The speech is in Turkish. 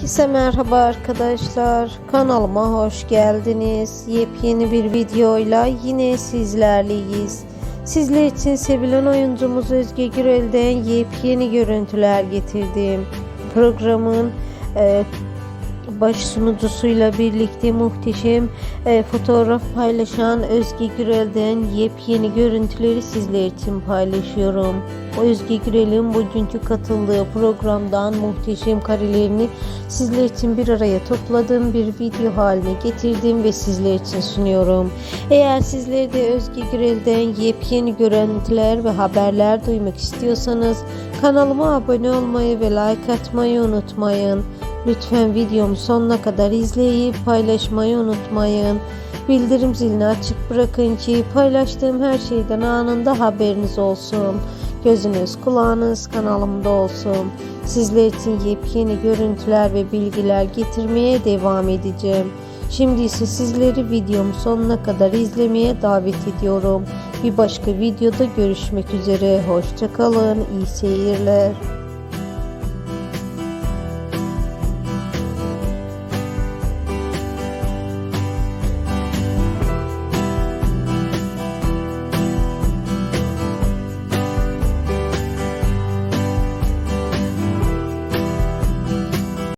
Herkese merhaba arkadaşlar. Kanalıma hoş geldiniz. Yepyeni bir videoyla yine sizlerleyiz. Sizler için sevilen oyuncumuz Özge Gürel'den yepyeni görüntüler getirdim. Programın e, baş sunucusuyla birlikte muhteşem e, fotoğraf paylaşan Özge Gürel'den yepyeni görüntüleri sizler için paylaşıyorum. Özge Gürel'in bugünkü katıldığı programdan muhteşem karelerini sizler için bir araya topladığım bir video haline getirdim ve sizler için sunuyorum. Eğer sizler de Özge Gürel'den yepyeni görüntüler ve haberler duymak istiyorsanız kanalıma abone olmayı ve like atmayı unutmayın. Lütfen videomu sonuna kadar izleyip paylaşmayı unutmayın. Bildirim zilini açık bırakın ki paylaştığım her şeyden anında haberiniz olsun. Gözünüz kulağınız kanalımda olsun. Sizler için yepyeni görüntüler ve bilgiler getirmeye devam edeceğim. Şimdi ise sizleri videomu sonuna kadar izlemeye davet ediyorum. Bir başka videoda görüşmek üzere. Hoşçakalın. İyi seyirler.